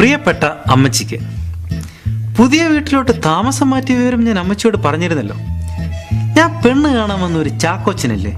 പ്രിയപ്പെട്ട അമ്മച്ചിക്ക്. പുതിയ വീട്ടിലോട്ട് താമസം മാറ്റിയ വിവരം ഞാൻ അമ്മച്ചിയോട് പറഞ്ഞിരുന്നല്ലോ. ഞാൻ പെണ്ണ് കാണാൻ വന്ന ഒരു ചാക്കോച്ചനല്ലേ?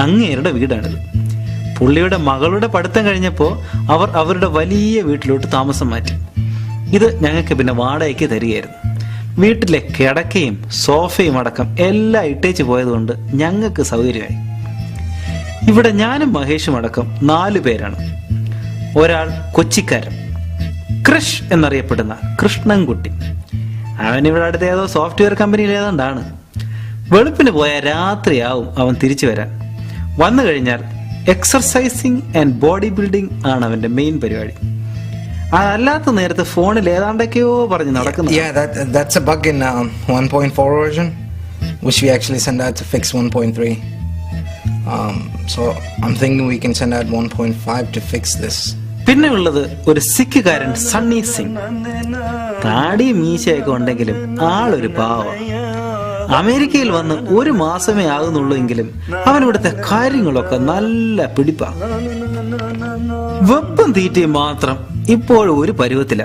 അങ്ങേരുടെ വീടാണിത്. പുള്ളിയുടെ മകളുടെ പഠിത്തം കഴിഞ്ഞപ്പോൾ അവർ അവരുടെ വലിയ വീട്ടിലോട്ട് താമസം മാറ്റി. ഇത് ഞങ്ങൾക്ക് പിന്നെ വാടകയ്ക്ക് തരികയായിരുന്നു. വീട്ടിലെ കിടക്കയും സോഫയും അടക്കം എല്ലാം ഇട്ടേച്ച് പോയതുകൊണ്ട് ഞങ്ങൾക്ക് സൗകര്യമായി. ഇവിടെ ഞാനും മഹേഷും അടക്കം നാലു പേരാണ്. ഒരാൾ കൊച്ചിക്കാരൻ. കൃഷ് എന്നറിയപ്പെടുന്ന കൃഷ്ണൻകുട്ടി. അവൻ ഇവിടെ അടുത്ത ഏതോ സോഫ്റ്റ്വെയർ കമ്പനിയിൽ ഏതാണ്ടാണ്. വെളുപ്പിന് പോയാൽ രാത്രിയാവും അവൻ തിരിച്ചു വരാൻ. വന്നു കഴിഞ്ഞാൽ എക്സർസൈസിങ് ആൻഡ് ബോഡി ബിൽഡിംഗ് ആണ് അവന്റെ മെയിൻ പരിപാടി. അതല്ലാത്ത നേരത്തെ ഫോണിൽ ഏതാണ്ടൊക്കെയോ പറഞ്ഞ് നടക്കുന്നു um, 1.4 version, which we actually sent out to fix 1.3. Um, so I'm thinking we can send out 1.5 to fix this. പിന്നെ ഉള്ളത് ഒരു സിഖുകാരൻ സണ്ണി സിംഗ്. താടി മീശയൊക്കെ ഉണ്ടെങ്കിലും ആളൊരു പാവ. അമേരിക്കയിൽ വന്ന് ഒരു മാസമേ ആകുന്നുള്ളൂ എങ്കിലും അവൻ ഇവിടുത്തെ കാര്യങ്ങളൊക്കെ നല്ല പിടിപ്പാണ് വെപ്പം തീറ്റയും മാത്രം ഇപ്പോഴും ഒരു പരുവത്തില.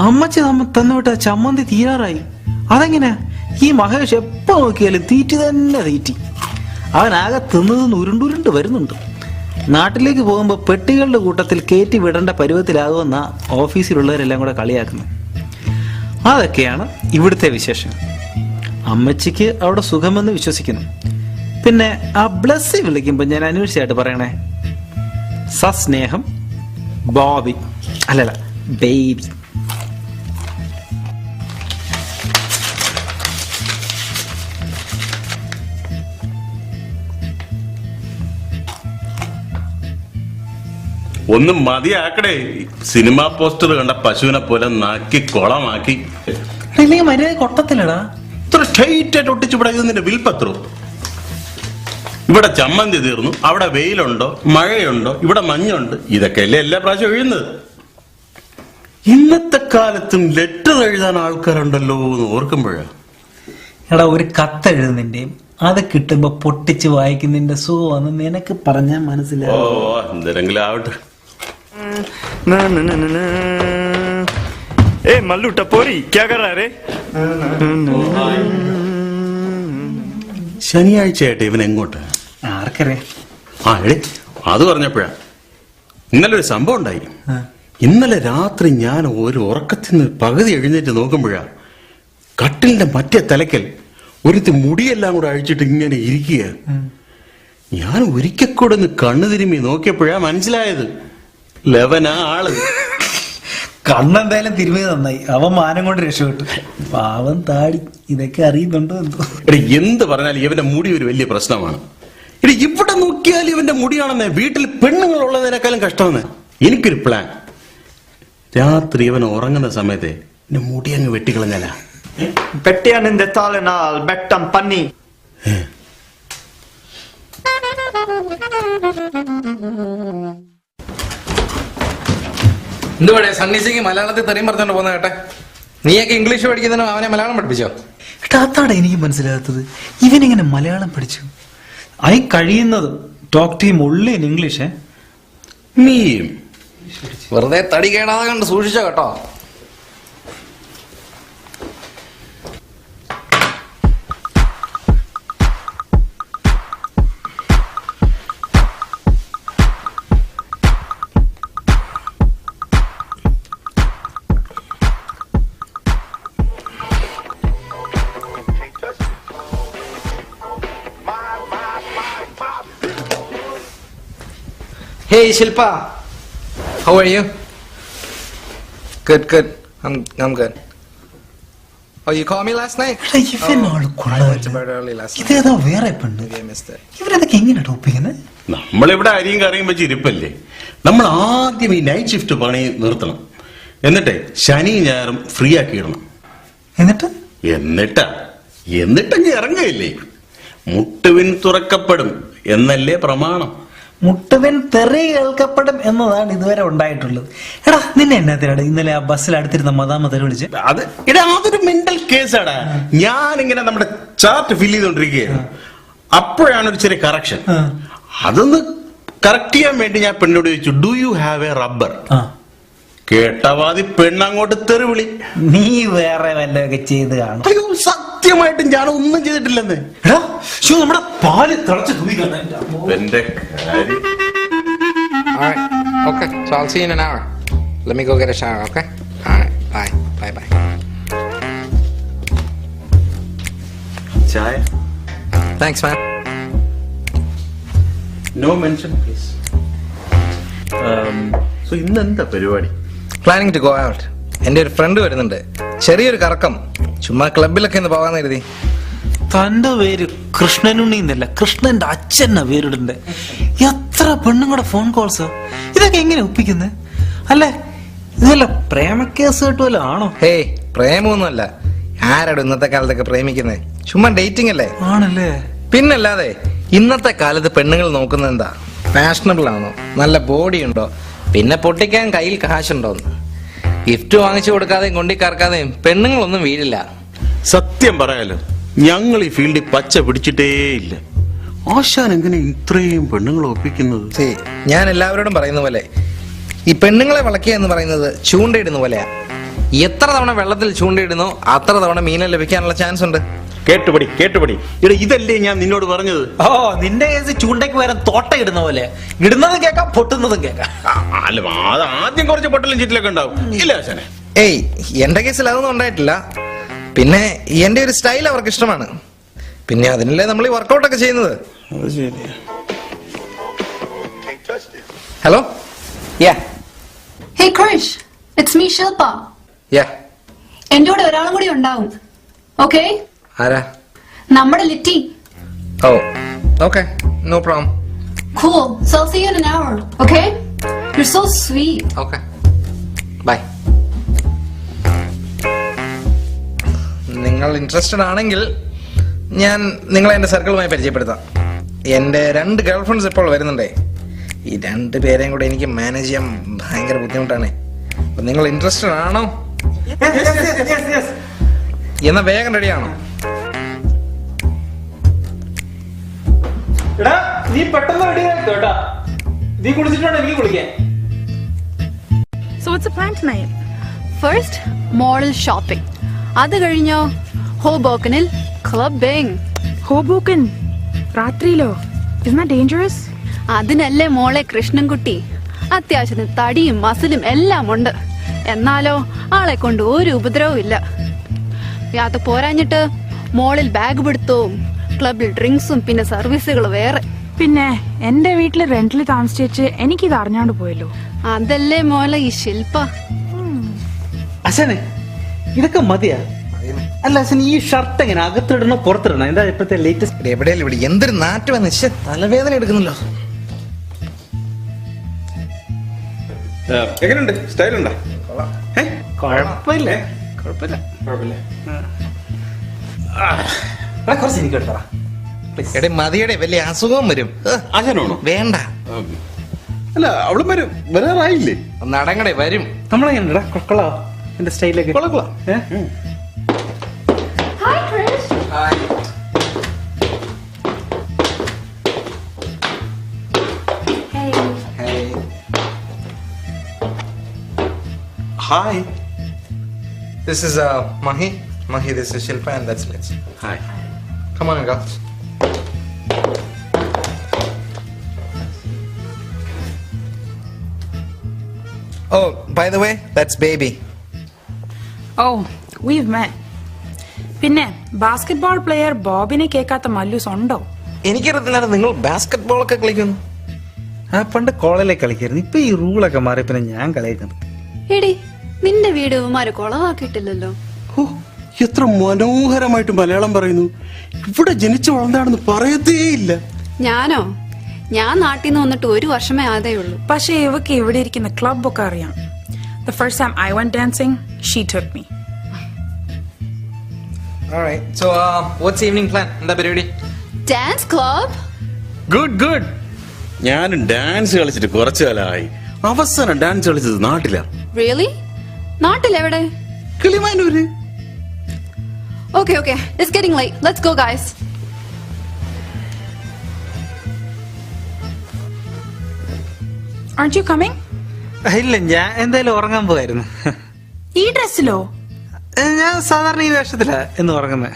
അമ്മച്ചി നമ്മ തന്നുവിട്ട ചമ്മന്തി തീരാറായി. അതെങ്ങനെ? ഈ മഹേഷ് എപ്പോ നോക്കിയാലും തീറ്റി തന്നെ തീറ്റി. അവൻ ആകെ തിന്നതെന്ന് ഉരുണ്ടുരുണ്ട് വരുന്നുണ്ട്. നാട്ടിലേക്ക് പോകുമ്പോൾ പെട്ടികളുടെ കൂട്ടത്തിൽ കയറ്റി വിടേണ്ട പരുവത്തിലാകുമെന്ന ഓഫീസിലുള്ളവരെല്ലാം കൂടെ കളിയാക്കുന്നത്. അതൊക്കെയാണ് ഇവിടുത്തെ വിശേഷം അമ്മച്ചിക്ക് അവിടെ സുഖമെന്ന് വിശ്വസിക്കുന്നു. പിന്നെ ആ ബ്ലസ്സി വിളിക്കുമ്പോൾ ഞാൻ അന്വേഷിച്ചായിട്ട് പറയണേ. സസ്നേഹം ബോബി അല്ലല്ല ബേബി ഒന്നും മതിയാക്കടേ. സിനിമാ പോസ്റ്റർ കണ്ട പശുവിനെ പോലെ നാക്കി കൊളമാക്കി. അല്ലെങ്കിൽ മര്യാദ കൊട്ടത്തില്ലടാ. ഇത്ര സ്ട്രൈറ്റ് ആയിട്ട് ഒട്ടിച്ചു നിന്റെ വിൽപത്രോ ഇവിടെ ചമ്മന്തി തീർന്നു അവിടെ വെയിലുണ്ടോ മഴയുണ്ടോ ഇവിടെ മഞ്ഞുണ്ട് ഇതൊക്കെയല്ലേ എല്ലാ പ്രാവശ്യം എഴുതുന്നത്? ഇന്നത്തെ കാലത്തും ലെറ്റർ എഴുതാൻ ആൾക്കാരുണ്ടല്ലോ എന്ന് ഓർക്കുമ്പോഴാ. എടാ ഒരു കത്ത് എഴുതുന്നതിന്റെയും അത് കിട്ടുമ്പോ പൊട്ടിച്ച് വായിക്കുന്നതിന്റെ സുഖമെന്ന് നിനക്ക് പറഞ്ഞാൽ മനസ്സിലാവും. എന്തെങ്കിലും ആവട്ടെ. ना ना ना ना ना ए मल्लू टपोरी क्या कर रहा है रे ശനിയാഴ്ചയായിട്ട് ഇവൻ എങ്ങോട്ട് ആർക്കറിയാം ആ എടേ അത് പറഞ്ഞപ്പോഴാ ഇന്നലെ ഒരു സംഭവം ഉണ്ടായി ആ. ഇന്നലെ രാത്രി ഞാൻ ഒരു ഉറക്കത്തിൽ നിന്ന് പകുതി എഴുന്നേറ്റ് നോക്കുമ്പോഴാ കട്ടിലിന്റെ മറ്റേ തലക്കൽ ഒരുത്തി മുടിയെല്ലാം കൂടെ അഴിച്ചിട്ട് ഇങ്ങനെ ഇരിക്കുക ഞാൻ ഒരിക്കൽ കൂടെ ഒന്ന് കണ്ണു തിരുമ്മി നോക്കിയപ്പോഴാ മനസ്സിലായത് ലവനാ ആൾ കണ്ണെന്തായാലും തിരുമിയത് നന്നായി. അവൻ മാനം കൊണ്ട് രക്ഷപ്പെട്ടു. പാവം താടി. ഇതൊക്കെ അറിയുന്നുണ്ടോ എന്തോ? എടി എന്ത് പറഞ്ഞാലും ഇവന്റെ മുടി ഒരു വലിയ പ്രശ്നമാണ്. എടി ഇവിടെ നോക്കിയാൽ ഇവന്റെ മുടിയാണെന്നേ. വീട്ടിൽ പെണ്ണുങ്ങൾ ഉള്ളതിനേക്കാളും കഷ്ടമാണ്. എനിക്കൊരു പ്ലാൻ രാത്രി ഇവൻ ഉറങ്ങുന്ന സമയത്തെ എന്റെ മുടി അങ്ങ് വെട്ടിക്കളഞ്ഞല്ല പെട്ടിയാ നിന്റെ താളിനാൽ ബെട്ടം പന്നി. എന്തുവാടേ സണ്ണി സിംഗ് മലയാളത്തിൽ തെറിയും പറഞ്ഞോണ്ട് പോകുന്ന കേട്ടെ? നീയൊക്കെ ഇംഗ്ലീഷ് പഠിക്കുന്നതിനും അവനെ മലയാളം പഠിപ്പിച്ചോ? എടാ അതാണ് എനിക്ക് മനസ്സിലാകാത്തത്. ഇവനെങ്ങനെ മലയാളം പഠിച്ചു? ഐ കഴിയുന്നത് ടോക്ക് ടീം ഉള്ളി ഇൻ ഇംഗ്ലീഷ് നീയും. വെറുതെ തടി കേടാതെ കണ്ട് സൂക്ഷിച്ചോ കേട്ടോ? Hey Shilpa, how are you? Good, good. I'm I'm good. Oh, you called me last night? എടാ ഇവനാൾ I went to bed കൊള്ളാമല്ലോ early last night. ഇതേതോ വേറെ പെണ്ണ് Maybe I missed it. ഇവരതൊക്കെ എങ്ങനെ ടോപ്പിക്കുന്നത് നമ്മളിവിടെ അരിയും കറിയും വെച്ച് ഇരിപ്പല്ലേ നമ്മൾ ആദ്യം ഈ നൈറ്റ് ഷിഫ്റ്റ് പണി നിർത്തണം എന്നിട്ടേ ശനി ഞായറും ഫ്രീ ആക്കി ഇടണം എന്നിട്ട് എന്നിട്ടാ എന്നിട്ടങ്ങ് ഇറങ്ങയില്ലേ മുട്ടുവിൻ തുറക്കപ്പെടും എന്നല്ലേ പ്രമാണം മുട്ടുവൻ തെറി കേൾക്കപ്പെടും എന്നതാണ് ഇതുവരെ ഉണ്ടായിട്ടുള്ളത്. എടാ നിന്നെ എന്നാത്തിനാണ് ഇന്നലെ ആ ബസ്സിൽ അടുത്തിരുന്ന മദാമ തെറി വിളിച്ച്. അത് എടാ അതൊരു മെന്റൽ കേസാടാ ഞാൻ ഇങ്ങനെ നമ്മുടെ ചാർട്ട് ഫില്ല് ചെയ്തോണ്ടിരിക്കുകയാണ് അപ്പോഴാണ് ഒരു ചെറിയ കറക്ഷൻ. അതൊന്ന് കറക്റ്റ് ചെയ്യാൻ വേണ്ടി ഞാൻ പെണ്ണോട് ചോദിച്ചു do you have a rubber കേട്ടവാതി പെണ്ണങ്ങോട്ട് തെറിവിളി നീ വേറെ വല്ലതൊക്കെ ചെയ്ത് കാണും അയ്യോ സത്യമായിട്ടും ഞാൻ ഒന്നും ചെയ്തിട്ടില്ലെന്ന് എടാ ശോ, നമ്മുടെ പാൽ തിളച്ച് ഇന്നെന്താ എന്റെ കാര്യം Alright. Okay. So I'll see you in an hour. Let me go get a shower, okay? Alright. Bye. Bye bye. ചായ Thanks, man. No mention please so ഇന്ന് പരിപാടി Planning ടു ഗോ ഔട്ട് എന്റെ ഒരു ഫ്രണ്ട് വരുന്നുണ്ട്. ചെറിയൊരു കറക്കം. ചുമ്മാ ക്ലബിലൊക്കെ ഒന്ന് പോകാൻ കരുതി. തന്റെ പേര് കൃഷ്ണനുണ്ണി എന്നല്ല കൃഷ്ണന്റെ അച്ഛനാ പേരിടണ്ടേ എത്ര പെണ്ണുങ്ങളുടെ ഫോൺ കോൾസ് ഇതൊക്കെ എങ്ങനെ ഒപ്പിക്കുന്നത് അല്ലേ? ഇതല്ല പ്രേമക്കേസ് കേട്ടുമല്ലോ ആണോ? ഹേയ് പ്രേമൊന്നുമല്ല. ആരാടോ ഇന്നത്തെ കാലത്തൊക്കെ പ്രേമിക്കുന്നേ? ചുമ്മാ ഡേറ്റിംഗ് അല്ലേ? ആണല്ലേ? പിന്നല്ലാതെ ഇന്നത്തെ കാലത്ത് പെണ്ണുങ്ങൾ നോക്കുന്നത് എന്താ? ഫാഷനബിൾ ആണോ? നല്ല ബോഡി ഉണ്ടോ? പിന്നെ പൊട്ടിക്കാൻ കയ്യിൽ കാശുണ്ടോന്ന്. ഗിഫ്റ്റ് വാങ്ങിച്ചു കൊടുക്കാതെയും കൊണ്ടി കറക്കാതെയും പെണ്ണുങ്ങളൊന്നും വീഴില്ല. സത്യം പറയാലോ ഞങ്ങൾ ഈ ഫീൽഡിൽ പച്ച പിടിച്ചിട്ടേ ഇല്ല. ആശാൻ എങ്ങനെ ഇത്രയും പെണ്ണുങ്ങൾ ഒപ്പിക്കുന്നത്? ഞാൻ എല്ലാവരോടും പറയുന്ന പോലെ ഈ പെണ്ണുങ്ങളെ വളയ്ക്കുക എന്ന് പറയുന്നത് ചൂണ്ടയിടുന്ന പോലെയാ. എത്ര തവണ വെള്ളത്തിൽ ചൂണ്ടയിടുന്നോ അത്ര തവണ മീനെ ലഭിക്കാനുള്ള ചാൻസ് ഉണ്ട്. കേട്ടുപടി കേട്ടുപടി. ഇവിടെ ഇതല്ലേ ഞാൻ നിന്നോട് പറഞ്ഞത്? ഓ നിന്റെ കേസ് ചൂണ്ടയ്ക്ക് വരാൻ തോട്ട ഇടുന്ന പോലെ. ഇടുന്നതും കേൾക്കാം പൊട്ടുന്നതും അല്ല അത് ആദ്യം കുറച്ച് പൊട്ടലും ചീറ്റിലൊക്കെ ഉണ്ടാവും. ഇല്ല ആശാനെ ഏയ് എന്റെ കേസിൽ അതൊന്നും ഉണ്ടായിട്ടില്ല. പിന്നെ എന്റെ ഒരു സ്റ്റൈൽ അവർക്ക് ഇഷ്ടമാണ്. പിന്നെ അതിനല്ലേ നമ്മൾ ഈ വർക്കൗട്ട് ഒക്കെ ചെയ്യുന്നത്. അത് ശരിയാ hello? Ya. Hey it's me Shilpa ya. എന്റെ കൂടെ ഒരാളും കൂടി ഉണ്ടാവും. ഓക്കെ ആരാ നമ്മുടെ ലിറ്റി ഓ okay no problem Cool. So I'll see you in an hour. Okay? You're so sweet. Okay bye നിങ്ങൾ ഇൻട്രസ്റ്റഡ് ആണെങ്കിൽ ഞാൻ നിങ്ങളെ എന്റെ സർക്കിളുമായി പരിചയപ്പെടുത്താം എന്റെ രണ്ട് ഗേൾ ഫ്രണ്ട്സ് ഇപ്പോൾ വരുന്നുണ്ടേ ഈ രണ്ട് പേരെയും കൂടെ എനിക്ക് മാനേജ് ചെയ്യാൻ ഭയങ്കര ബുദ്ധിമുട്ടാണ് അപ്പൊ നിങ്ങൾ ഇൻട്രസ്റ്റഡ് ആണോ എന്നാ വേഗം റെഡിയാണോ എടാ നീ പെട്ടെന്ന് റെഡി കേട്ടാ. നീ കുളിച്ചിട്ടാണ് എനിക്ക് കുളിക്കാൻ. So what's a plan tonight? First model shopping അത് കഴിഞ്ഞോ? ഹോബോക്കനിൽ ക്ലബിംഗ് ഹോബോക്കൻ രാത്രിയിലോ? ഡേഞ്ചറസ്? അതിനല്ലേ മോളെ കൃഷ്ണൻകുട്ടി? അത്യാവശ്യത്തിന് തടിയും മസിലും എല്ലാം ഉണ്ട്. എന്നാലോ ആളെ കൊണ്ട് ഒരു ഉപദ്രവവും ഇല്ല. അത് പോരാഞ്ഞിട്ട് മോളിൽ ബാഗ് പിടുത്തവും ക്ലബിൽ ഡ്രിങ്ക്സും പിന്നെ സർവീസുകൾ വേറെ. പിന്നെ എന്റെ വീട്ടിൽ റെന്റിൽ താമസിച്ച് എനിക്കിത് അറിഞ്ഞാണ്ട് പോയല്ലോ. അതല്ലേ മോളെ ഈ ശില്പ. അസനെ ഇതൊക്കെ മതിയാ? അല്ല അച്ഛൻ ഈ ഷർട്ട് എങ്ങനെ അകത്തിടണോ പുറത്തിടണോ? എന്താ ഇപ്പോഴത്തെ ലേറ്റസ്റ്റ് എവിടെയല്ല ഇവിടെ എന്തൊരു ശ്ശെ, തലവേദന എടുക്കുന്നല്ലോ എങ്ങനെയുണ്ട് സ്റ്റൈലുണ്ടോ? കുഴപ്പമില്ല കുഴപ്പമില്ല. കുഴപ്പമില്ല. കുറച്ച് എനിക്ക് എടുത്തറ എടേ മതിയടെ വലിയ അസുഖം വരും. ഏഹ്, വേണ്ട. അല്ല അവളും വരും. വരാറായില്ലേ? നടങ്ങടെ വരും. നമ്മളെങ്ങനെടാ കൊക്കളോ എന്റെ സ്റ്റൈലൊക്കെ. Hi This is uh, Mahi. Mahi, this is Shilpa, and that's Liz. Hi. Come on, girls. Oh, by the way, that's baby. Oh, we've met. പിന്നെ ബാസ്കറ്റ്ബോൾ പ്ലെയർ ബോബിനെ കേൾക്കാത്ത മല്ലൂസ് ഉണ്ടോ എനിക്കറിയത്തില്ലാതെ നിങ്ങൾ ബാസ്കറ്റ്ബോൾ ഒക്കെ കളിക്കുന്നു ആ പണ്ട് കോളേജിലേക്ക് കളിക്കായിരുന്നു ഇപ്പൊ ഈ റൂളൊക്കെ മാറി പിന്നെ ഞാൻ കളിയൊക്കെ എടി നിന്റെ വീട് ഉമാര് കൊളവാക്കിയിട്ടില്ലല്ലോ. ഓ എത്ര മനോഹരമായിട്ട് മലയാളം പറയുന്നു. ഇവിടെ ജനിച്ചു വളർന്നാണെന്ന് പറയത്തേയില്ല. ഞാനോ? ഞാൻ നാട്ടിൽ നിന്ന് വന്നിട്ട് ഒരു വർഷമേ ആതേ ഉള്ളൂ പക്ഷേ ഇവക്ക് ഇവിടെ ഇരിക്കുന്ന ക്ലബ് ഒക്കെ അറിയാം. The first time I went dancing she took me. Alright, so uh, what's evening plan? എന്താ പരിപാടി? ഡാൻസ് ക്ലബ് ഗുഡ് ഗുഡ് ഞാനും ഡാൻസ് കളിച്ചിട്ട് കുറച്ചു കാലമായി. അവസാനം ഡാൻസ് കളിച്ചത് നാട്ടിലാ. Really നാട്ടിലെവിടെ? Kilimanoor. Okay okay it's getting late let's go guys aren't you coming? ഇല്ല ഞാൻ എന്തായാലും ഉറങ്ങാൻ പോകായിരുന്നു ഈ ഡ്രസ്സിലോ ഞാൻ സാധാരണ ഈ വേഷത്തിലാ എന്ന് ഉറങ്ങുന്നത്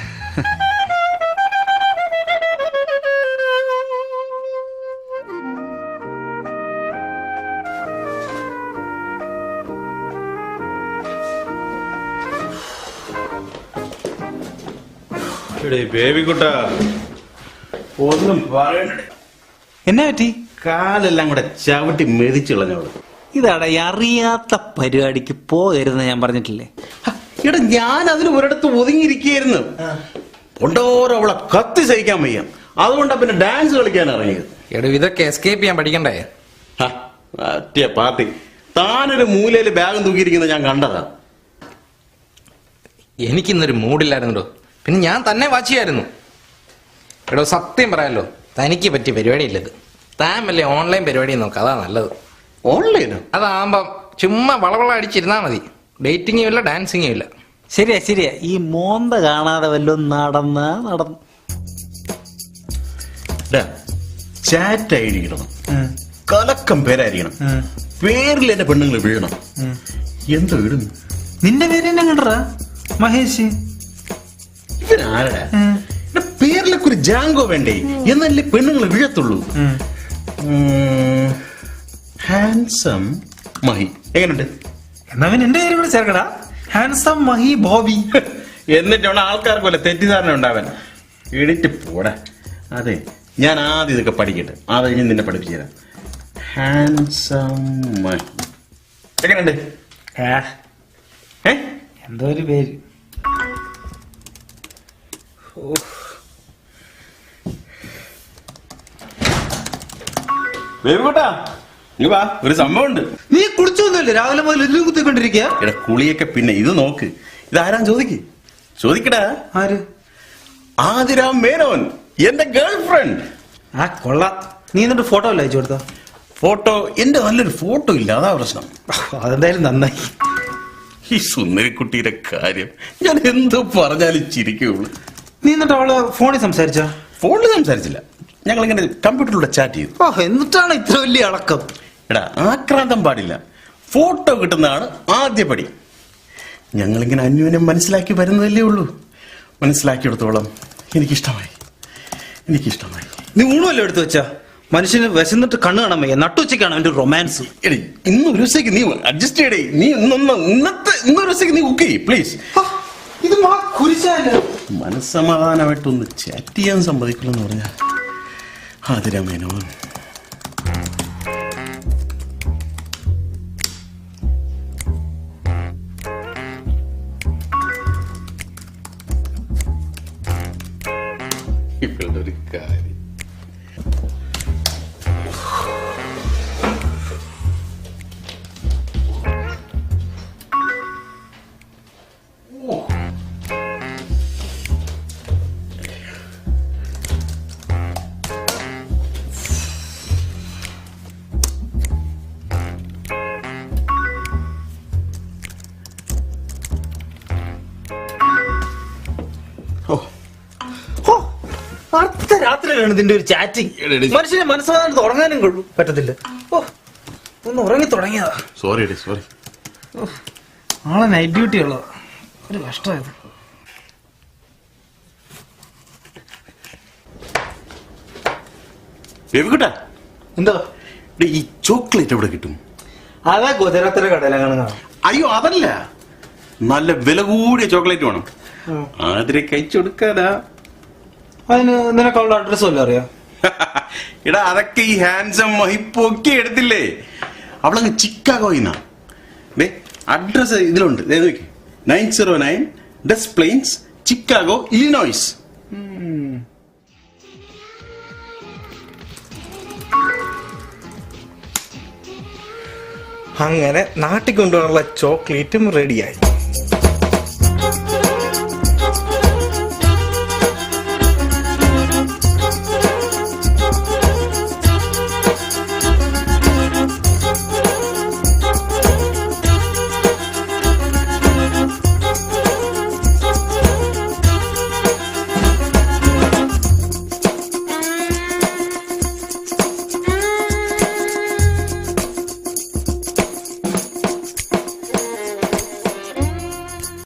കുട്ട ഒന്നും പറയണ്ടേ. എന്നാ പറ്റി? കാലെല്ലാം കൂടെ ചവിട്ടി മെതിച്ചു കളഞ്ഞവൾ ഇതാടാ ഈ അറിയാത്ത പരിപാടിക്ക് പോകരുതെന്ന് ഞാൻ പറഞ്ഞിട്ടില്ലേ? ഹ, എടാ ഞാൻ അതിന് ഒരിടത്ത് ഒതുങ്ങിയിരിക്കുകയായിരുന്നു. കൊണ്ടോരം അവളെ കത്തി സഹിക്കാൻ വയ്യ. അതുകൊണ്ടാ പിന്നെ ഡാൻസ് കളിക്കാൻ ഇറങ്ങിയത്. എടോ ഇതൊക്കെ എസ്കേപ്പ് ചെയ്യാൻ പഠിക്കണ്ടേ? ഹ, പറ്റിയ പാർട്ടി. താനൊരു മൂലയിൽ ബാഗും തൂക്കിയിരിക്കുന്നത് ഞാൻ കണ്ടതാ. എനിക്കിന്നൊരു മൂഡില്ലായിരുന്നോ പിന്നെ ഞാൻ തന്നെ വാച്ച് ചെയ്യായിരുന്നു എടോ സത്യം പറയാലോ തനിക്ക് പറ്റിയ പരിപാടിയില്ലത് താൻ വല്ല ഓൺലൈൻ പരിപാടി നോക്കാം അതാ നല്ലത്. ഓൺലൈനോ? അതാകുമ്പം ചുമ്മാ വളവള അടിച്ചിരുന്നാ മതി. ഡേറ്റിങ്ങും ഇല്ല ഡാൻസിങ്ങും ഇല്ല. ശരിയാ ശരിയാ. ഈ മോന്ത കാണാതെ വല്ലതും നടന്ന നടന്നു. ചാറ്റ് ഐ ഡി ഇടണം. കലക്കം പേരായിരിക്കണം. പേരിൽ എന്റെ പെണ്ണുങ്ങൾ വീഴണം. എന്താ ഇടുന്നു? നിന്റെ പേര് തന്നെ കണ്ടറാ മഹേഷ്. ഇവനാരടാ? പേരിലൊക്കെ ഒരു ജാങ്കോ വേണ്ടേ? എന്നല്ലേ പെണ്ണുങ്ങൾ വീഴത്തുള്ളൂ? ഹാൻസം മഹി. എങ്ങനെയുണ്ട് എന്നാ പിന്നെ എന്റെ പേര് കൂടെ ചേർക്കടാ. ഹാൻസം മഹി ബോബി. എന്നിട്ടാണ് ആൾക്കാർക്ക് പോലെ തെറ്റിദ്ധാരണ ഉണ്ടാവാൻ. എഡിറ്റ് പോടാ. അതെ ഞാൻ ആദ്യം ഇതൊക്കെ പഠിക്കട്ടെ. അത് കഴിഞ്ഞ് നിന്നെ പഠിപ്പിച്ചു തരാം ഹാൻസം മഹി. എങ്ങനെയുണ്ട് എന്തോ ഒരു പേര്. വേവിക്കോട്ടാ നീ വാ ഒരു സംഭവം ഉണ്ട് നീ കുളിച്ചൊന്നുമില്ല രാവിലെ മുതൽ എല്ലും കുത്തിക്കൊണ്ടിരിക്കുക എടാ കുളിയൊക്കെ പിന്നെ ഇത് നോക്ക്. ഇത് ആരാ ചോദിക്ക്? ചോദിക്കടാ. ആര്? ആതിരാം മേനോൻ എന്റെ ഗേൾ ഫ്രണ്ട് ആ കൊള്ളാം. നീ എന്നിട്ട് ഫോട്ടോ അല്ല അയച്ചു കൊടുത്തോ? ഫോട്ടോ എന്റെ നല്ലൊരു ഫോട്ടോ ഇല്ല അതാ പ്രശ്നം. അതെന്തായാലും നന്നായി. ഈ സുന്ദരിക്കുട്ടിയുടെ കാര്യം ഞാൻ എന്തോ പറഞ്ഞാലും ചിരിക്കുള്ളൂ. നീ എന്നിട്ട് അവൾ ഫോണിൽ സംസാരിച്ച? ഫോണിൽ സംസാരിച്ചില്ല. ഞങ്ങൾ ഇങ്ങനെ കമ്പ്യൂട്ടറിലൂടെ ചാറ്റ് ചെയ്തു. ഓ എന്നിട്ടാണ് ഇത്ര വലിയ അളക്കം? എടാ ആക്രാന്തം പാടില്ല. ഫോട്ടോ കിട്ടുന്നതാണ് ആദ്യ പടി. ഞങ്ങളിങ്ങനെ അന്യോന്യം മനസ്സിലാക്കി വരുന്നതല്ലേ ഉള്ളൂ. മനസ്സിലാക്കിയെടുത്തോളം എനിക്കിഷ്ടമായി. എനിക്കിഷ്ടമായി. നീ ഊണുമല്ലോ എടുത്തു വെച്ചാ? മനുഷ്യന് വിശന്നിട്ട് കണ്ണു കാണാൻ വയ്യ. നട്ടുച്ചയ്ക്കാണ് അവന്റെ റൊമാൻസ് എടി ഇന്ന് ഒരു ദിവസത്തേക്ക് നീ അഡ്ജസ്റ്റ് ചെയ്യടേ. നീ ഇന്നൊന്ന് ഇന്നത്തെ ഇന്നൊരു ദിവസത്തേക്ക് നീ കുക്ക് ചെയ്യ് പ്ലീസ് ഇത് മാ കുരിശാൽ മനസ്സമാധാനമായിട്ടൊന്ന് ചാറ്റ് ചെയ്യാൻ സമ്മതിക്കില്ലെന്ന് പറഞ്ഞാൽ ആതിരമേനോ അടുത്ത രാത്രിയിലാണ് ഇതിന്റെ ഒരു ചാറ്റിംഗ് മനുഷ്യനെ മനസ്സിലാകാൻ ഉറങ്ങാനും കൊള്ളു പറ്റത്തില്ല. ഓ ഒന്ന് ഉറങ്ങി തുടങ്ങിയതാ. സോറി സോറി നാളെ നൈറ്റ് ഡ്യൂട്ടി ഉള്ളതാ. ഒരു കഷ്ടമായത് എന്താ? ഈ ചോക്ലേറ്റ് എവിടെ കിട്ടും? അതാ ഗുജറാത്തിലെ കടയിലാണ് അയ്യോ അതല്ല. നല്ല വില കൂടിയ ചോക്ലേറ്റ് വേണം. ആതിരെ കഴിച്ചു കൊടുക്കാനാ. അതിന് നിനക്കുള്ള അഡ്രസ് വല്ലതും അറിയാ? എടാ അതൊക്കെ ഈ ഹാൻസം മഹിപ്പൊക്കെ എടുത്തില്ലേ? അവളങ്ങ് ചിക്കാഗോയിന്നാ. ദേ അഡ്രസ് ഇതിലുണ്ട്. ദേ നോക്കി. Nine zero nine Des Plaines Chicago Illinois അങ്ങനെ നാട്ടിൽ കൊണ്ടുപോകാനുള്ള ചോക്ലേറ്റും റെഡിയായി